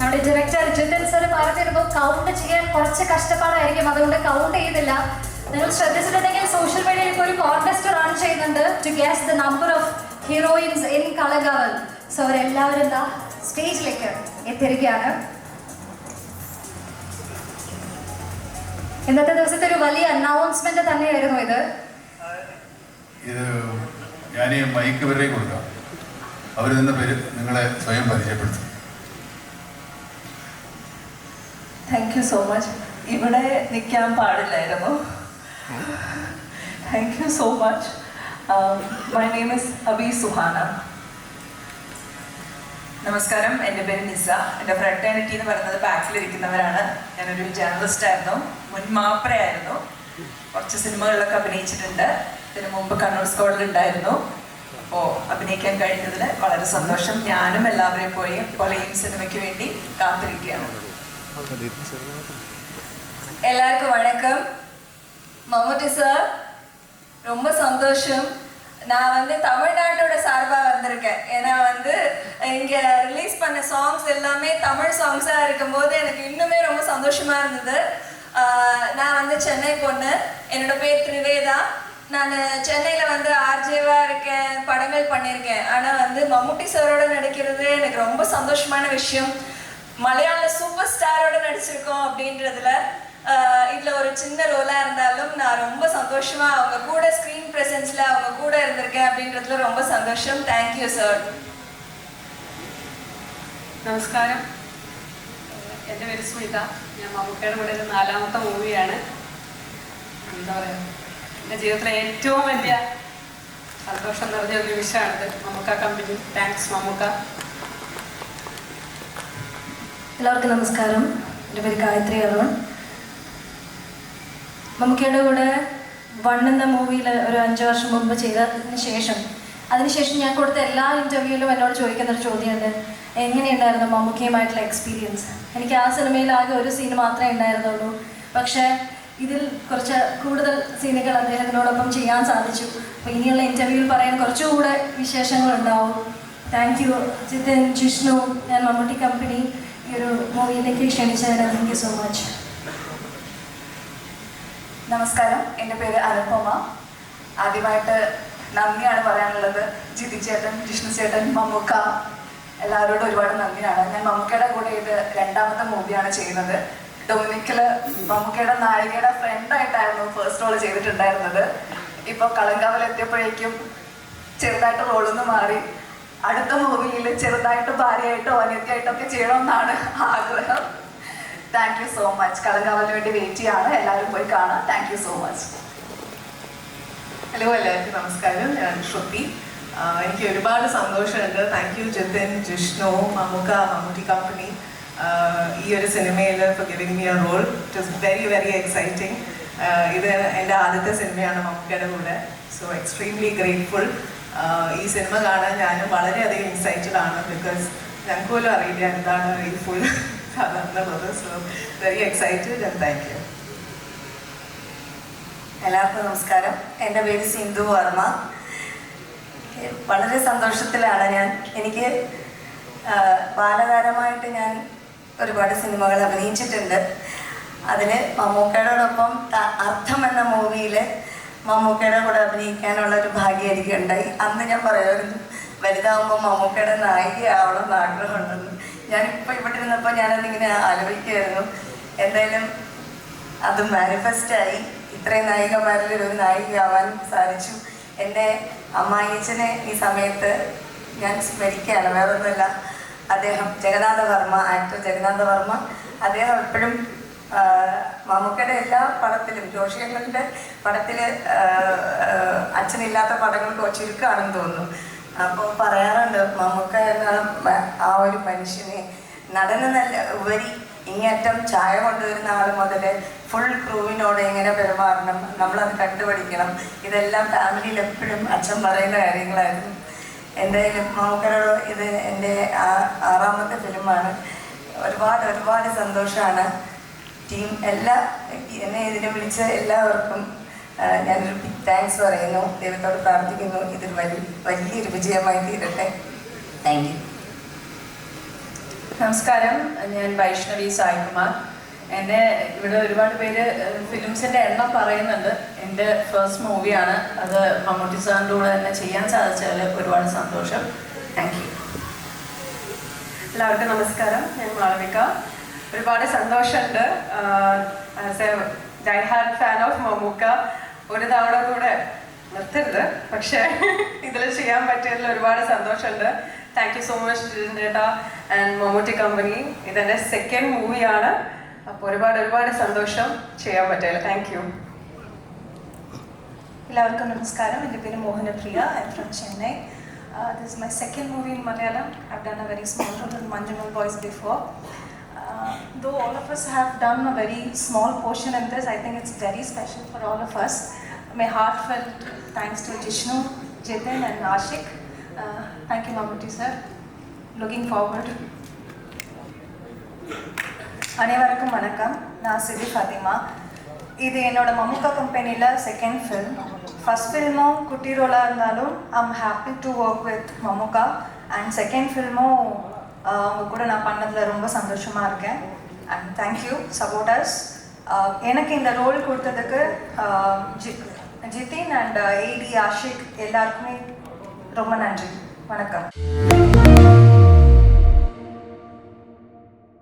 നമ്മുടെ director Jithin sir പറഞ്ഞിരുന്നു count ചെയ്യാൻ കുറച്ച് കഷ്ടപ്പാടായിരിക്കും. അതുകൊണ്ട് കൗണ്ട് ചെയ്യുന്നില്ല. നിങ്ങൾ ശ്രദ്ധിച്ചിട്ടുണ്ടെങ്കിൽ സോഷ്യൽ മീഡിയയിൽ ഇപ്പോൾ ഒരു കോൺടെസ്റ്റ് റൺ ചെയ്യുന്നുണ്ട്. To guess the number of heroines in Kalamkaval so അവരെല്ലാവരും എന്താ സ്റ്റേജിലേക്ക് എത്തിയിരിക്കുകയാണ്. ഇന്നത്തെ ദിവസത്തെ ഒരു വലിയ അനൗൺസ്മെന്റ് തന്നെയായിരുന്നു ഇത്. ഞാൻ മൈക്ക് വരെ കൊടുക്കാം. അവർ നിന്ന് നിങ്ങളെ സ്വയം പരിചയപ്പെടുത്തും. താങ്ക് യു സോ മച്ച് ഇവിടെ നിൽക്കാൻ പാടില്ലായിരുന്നു. Thank you so much my name is Abi Suhana നമസ്കാരം. എന്റെ പേര് നിസ. എന്റെ ഫ്രട്ടേണിറ്റി എന്ന് പറയുന്നത് ബാക്കിലിരിക്കുന്നവരാണ് ഞാനൊരു ജേർണലിസ്റ്റ് ആയിരുന്നു. മുൻ മാപ്രയായിരുന്നു. കുറച്ച് സിനിമകളിലൊക്കെ അഭിനയിച്ചിട്ടുണ്ട്. ഇതിനു മുമ്പ് കണ്ണൂർ സ്കോളിൽ ഉണ്ടായിരുന്നു. അപ്പോൾ അഭിനയിക്കാൻ കഴിഞ്ഞതിൽ വളരെ സന്തോഷം. ഞാനും എല്ലാവരെയും പോയി കൊലയും സിനിമയ്ക്ക് വേണ്ടി കാത്തിരിക്കുകയാണ്. எல்லாருக்கும் வணக்கம். மம்முட்டி சார் ரொம்ப சந்தோஷம். நான் வந்து தமிழ்நாட்டோட சார்பாக வந்திருக்கேன். ஏன்னா வந்து இங்கே ரிலீஸ் பண்ண சாங்ஸ் எல்லாமே தமிழ் சாங்ஸாக இருக்கும்போது எனக்கு இன்னுமே ரொம்ப சந்தோஷமா இருந்தது. ஆஹ் நான் வந்து சென்னை பொண்ணு. என்னோட பேர் திரிவேதா. நான் சென்னையில் வந்து ஆர்ஜேவாக இருக்கேன் படங்கள் பண்ணியிருக்கேன். ஆனால் வந்து மம்முட்டி சாரோட நடிக்கிறது எனக்கு ரொம்ப சந்தோஷமான விஷயம். மலையாள சூப்பர் ஸ்டாரோட நடிச்சிருக்கோம் அப்படின்றதுல ஆஹ் இதுல ஒரு சின்ன ரோலா இருந்தாலும் நான் ரொம்ப சந்தோஷமா அவங்க கூட ஸ்கிரீன் பிரசன்ஸ்ல அவங்க கூட இருந்திருக்கேன் அப்படின்றதுல ரொம்ப சந்தோஷம் தேங்க்யூ சார் നമസ്കാരം എൻ്റെ പേര് സ്മിത ഞാൻ മമ്മൂക്കയുടെ കൂടെ ഒരു നാലാമത്തെ മൂവിയാണ് എന്താ പറയുക എൻ്റെ ജീവിതത്തിലെ ഏറ്റവും വലിയ സന്തോഷം നിറഞ്ഞ ഒരു നിമിഷമാണിത് മമ്മൂക്ക കമ്പനി താങ്ക്സ് മമ്മൂക്ക എല്ലാവർക്കും നമസ്കാരം. എന്റെ പേര് ഗായത്രി അരുൺ. മമ്മൂക്കയുടെ കൂടെ വൺ എന്ന മൂവിയിൽ ഒരു അഞ്ചു വർഷം മുമ്പ് ചെയ്തതിന് ശേഷം അതിനുശേഷം ഞാൻ കൊടുത്ത എല്ലാ ഇന്റർവ്യൂവിലും എന്നോട് ചോദിക്കുന്ന ഒരു ചോദ്യമുണ്ട് എങ്ങനെയുണ്ടായിരുന്നു മമ്മൂക്കയുമായിട്ടുള്ള എക്സ്പീരിയൻസ് എനിക്ക് ആ സിനിമയിൽ ആകെ ഒരു സീൻ മാത്രമേ ഉണ്ടായിരുന്നുള്ളൂ. പക്ഷേ ഇതിൽ കുറച്ച് കൂടുതൽ സീനുകൾ അദ്ദേഹത്തിനോടൊപ്പം ചെയ്യാൻ സാധിച്ചു. അപ്പോൾ ഇനിയുള്ള ഇന്റർവ്യൂവിൽ പറയാൻ കുറച്ചുകൂടെ വിശേഷങ്ങളുണ്ടാവും. താങ്ക് യു ജിതിൻ ജിഷ്ണു ഞാൻ മമ്മൂട്ടി കമ്പനി ഒരു മൂവിയിലേക്ക് ക്ഷണിച്ചതിന് താങ്ക് യു സോ മച്ച് നമസ്കാരം. എന്റെ പേര് അനുപമ ആദ്യമായിട്ട് നന്ദിയാണ് പറയാനുള്ളത്. ജിതി ചേട്ടൻ ജിഷ്ണു ചേട്ടൻ മമ്മൂക്ക. എല്ലാവരോടും ഒരുപാട് നന്ദിയാണ്. ഞാൻ മമ്മൂക്കയുടെ കൂടെ ഇത് രണ്ടാമത്തെ മൂവിയാണ് ചെയ്യുന്നത്. ഡൊമിനിക്കിൽ മമ്മൂക്കയുടെ നായികയുടെ ഫ്രണ്ടായിട്ടായിരുന്നു ഫസ്റ്റ് റോൾ ചെയ്തിട്ടുണ്ടായിരുന്നത്. ഇപ്പോൾ കളങ്കാവിൽ എത്തിയപ്പോഴേക്കും ചെറുതായിട്ട് റോളൊന്ന് മാറി. അടുത്ത മൂവിയിൽ ചെറുതായിട്ട് ഭാര്യയായിട്ടോ അനിയത്തിയായിട്ടോ ഒക്കെ ചെയ്യണമെന്നാണ് ആഗ്രഹം. താങ്ക് യു സോ മച്ച് കളങ്കാവലിന് വേണ്ടി വെയിറ്റ് ചെയ്യാണ്. എല്ലാവരും പോയി കാണാം. Thank you so much hello എല്ലാവർക്കും നമസ്കാരം. ഞാൻ ശ്രുതി. എനിക്ക് ഒരുപാട് സന്തോഷമുണ്ട്. Thank you Jithin Jishnu Mammukka Mammootty company ഈ ഒരു സിനിമയിൽ for giving me a role it is very very exciting ഇത് എന്റെ ആദ്യത്തെ സിനിമയാണ് മമ്മൂക്കയുടെ കൂടെ. സോ എക്സ്ട്രീംലി ഗ്രേറ്റ്ഫുൾ ഈ സിനിമ കാണാൻ ഞാനും വളരെയധികം എക്സൈറ്റഡ് ആണ് ബിക്കോസ് ഞങ്ങൾക്ക് പോലും അറിയില്ല എന്താണ് ഈ ഫുൾ കഥ so very excited and thank you എല്ലാവർക്കും നമസ്കാരം. എന്റെ പേര് സിന്ധു വർമ്മ. വളരെ സന്തോഷത്തിലാണ് ഞാൻ എനിക്ക് ബാലതാരമായിട്ട് ഞാൻ ഒരുപാട് സിനിമകൾ അഭിനയിച്ചിട്ടുണ്ട്. അതിന് മമ്മൂക്കയോടൊപ്പം അർത്ഥം എന്ന മൂവിയിൽ മമ്മൂക്കയുടെ കൂടെ അഭിനയിക്കാനുള്ള ഒരു ഭാഗ്യം എനിക്കുണ്ടായി. അന്ന് ഞാൻ പറയുമായിരുന്നു വലുതാവുമ്പോൾ മമ്മൂക്കയുടെ നായിക എന്ന് ആഗ്രഹമുണ്ടെന്ന്. ഞാനിപ്പോൾ ഇവിടെ ഇരുന്നപ്പോൾ ഞാനതിങ്ങനെ ആലോചിക്കുമായിരുന്നു. എന്തായാലും അത് മാനിഫെസ്റ്റായി ഇത്രയും നായികമാരിൽ ഒരു നായികയാവാൻ സാധിച്ചു. എന്റെ അമ്മായിച്ചനെ ഈ സമയത്ത് ഞാൻ സ്മരിക്കുകയാണ്. വേറൊന്നുമില്ല അദ്ദേഹം ജഗന്നാഥ വർമ്മ ആക്ടർ ജഗന്നാഥ വർമ്മ അദ്ദേഹം എപ്പോഴും മമ്മൂക്കയുടെ എല്ലാ പടത്തിലും ജോഷിയങ്ങളുടെ പടത്തിൽ അച്ഛനില്ലാത്ത പടങ്ങൾക്ക് ചുരുക്കമാണെന്ന് തോന്നുന്നു. അപ്പോൾ പറയാറുണ്ട് മമ്മൂക്ക എന്ന ആ ഒരു മനുഷ്യനെ നടന് നല്ല ഉപരി ഇങ്ങേറ്റം ചായ കൊണ്ടുവരുന്ന ആൾ മുതൽ ഫുൾ ക്രൂവിനോട് എങ്ങനെ പെരുമാറണം നമ്മളത് കണ്ടുപഠിക്കണം. ഇതെല്ലാം ഫാമിലിയിൽ എപ്പോഴും അച്ഛൻ പറയുന്ന കാര്യങ്ങളായിരുന്നു. എന്തായാലും മമ്മൂക്കരോട് ഇത് എന്റെ ആറാമത്തെ ഫിലിമാണ്. ഒരുപാട് ഒരുപാട് സന്തോഷമാണ് ടീം എല്ലാ എന്നെ ഇതിനെ വിളിച്ച എല്ലാവർക്കും ഞാനൊരു ബിഗ് താങ്ക്സ് പറയുന്നു. ദൈവത്തോട് പ്രാർത്ഥിക്കുന്നു. ഇതൊരു വലിയ വലിയൊരു വിജയമായി തീരട്ടെ. താങ്ക് യു നമസ്കാരം. ഞാൻ വൈഷ്ണവി സായികുമാർ. എന്നെ ഇവിടെ ഒരുപാട് പേര് ഫിലിംസിന്റെ എണ്ണം പറയുന്നുണ്ട്. എന്റെ ഫസ്റ്റ് മൂവിയാണ് അത് മമ്മൂട്ടി സാറിന്റെ കൂടെ തന്നെ ചെയ്യാൻ സാധിച്ചതിൽ ഒരുപാട് സന്തോഷം. താങ്ക് യു എല്ലാവർക്കും നമസ്കാരം. ഞാൻ മാളവിക. ഒരുപാട് സന്തോഷമുണ്ട്. ഡൈ ഫാൻ ഓഫ് മമ്മൂക്ക ഒരു തവണ കൂടെ നിർത്തരുത്. പക്ഷേ ഇതിൽ ചെയ്യാൻ പറ്റിയതിൽ ഒരുപാട് സന്തോഷമുണ്ട്. താങ്ക് യു സോ മച്ച് ചേട്ടാ ആൻഡ് മമ്മൂട്ടി കമ്പനി ഇതെന്റെ സെക്കൻഡ് മൂവിയാണ് അപ്പോൾ ഒരുപാട് ഒരുപാട് സന്തോഷം ചെയ്യാൻ പറ്റിയതിൽ. താങ്ക് യു എല്ലാവർക്കും നമസ്കാരം. എന്റെ പേര് Mohanapriya. I from Chennai this my second movie in Malayalam I done a very small role Manjummel Boys before Though all of us have done a very small portion in this, I think it's very special for all of us. My heartfelt thanks to Jishnu, Jitin and Ashik. Uh, thank you, Mamuti sir. Looking forward. அனைவருக்கும் வணக்கம் நான் சிதி ஃபதிமா இது என்னோட மமுக்கா கம்பெனியில் second film first ஃபில்மும் குட்டி ரோலாக இருந்தாலும் I'm happy to work with Mammukka and second ஃபில்மும் அவங்க கூட நான் பண்ணதில் ரொம்ப சந்தோஷமாக இருக்கேன். அண்ட் தேங்க்யூ சப்போர்ட்டர்ஸ் எனக்கு இந்த ரோல் கொடுத்ததுக்கு ஆஹ் ஜி ஜிதின் அண்ட் ஏடி ஆஷிக் எல்லாருக்குமே ரொம்ப நன்றி. வணக்கம்.